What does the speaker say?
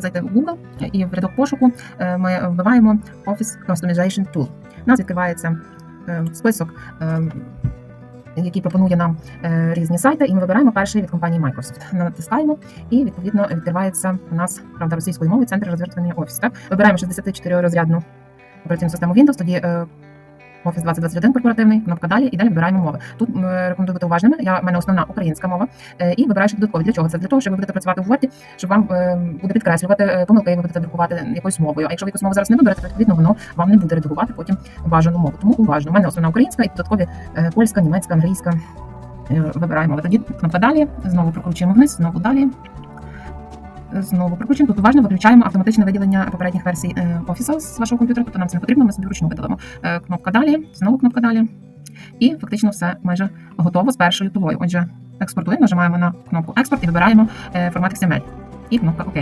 зайти в Google і в рядок пошуку е, ми вбиваємо Office Customization Tool. У нас відкривається е, список, е, який пропонує нам різні сайти, і ми вибираємо перший від компанії Microsoft. Натискаємо, і відповідно відкривається у нас правда російською мовою центр розвертування. Так вибираємо 64 розрядну операційну систему Windows, тоді е, Office 2021 корпоративний, кнопка далі і далі вибираємо мови. Тут м, рекомендую бути уважними. Я в мене основна українська мова. Е, І вибираєш додаткові. Для чого це? Для того, щоб ви будете працювати в Word, щоб вам е, буде підкреслювати е, помилки, ви будете друкувати якоюсь мовою. А якщо ви якусь мову зараз не виберете, відповідно воно вам не буде редагувати потім бажану мову. Тому уважно. У мене основна українська і додаткові е, польська, німецька, англійська. Е, Вибираємо. Тоді кнопка далі. Знову прокручуємо вниз, знову далі. Знову прокручуємо. Тут уважно виключаємо автоматичне виділення попередніх версій е, офісу з вашого комп'ютера, тобто нам це не потрібно, ми собі вручну видалимо. Е, Кнопка далі, знову кнопка далі. І фактично все майже готово з першою тулою. Отже, експортуємо, нажимаємо на кнопку експорт і вибираємо е, формат XML. І кнопка ОК.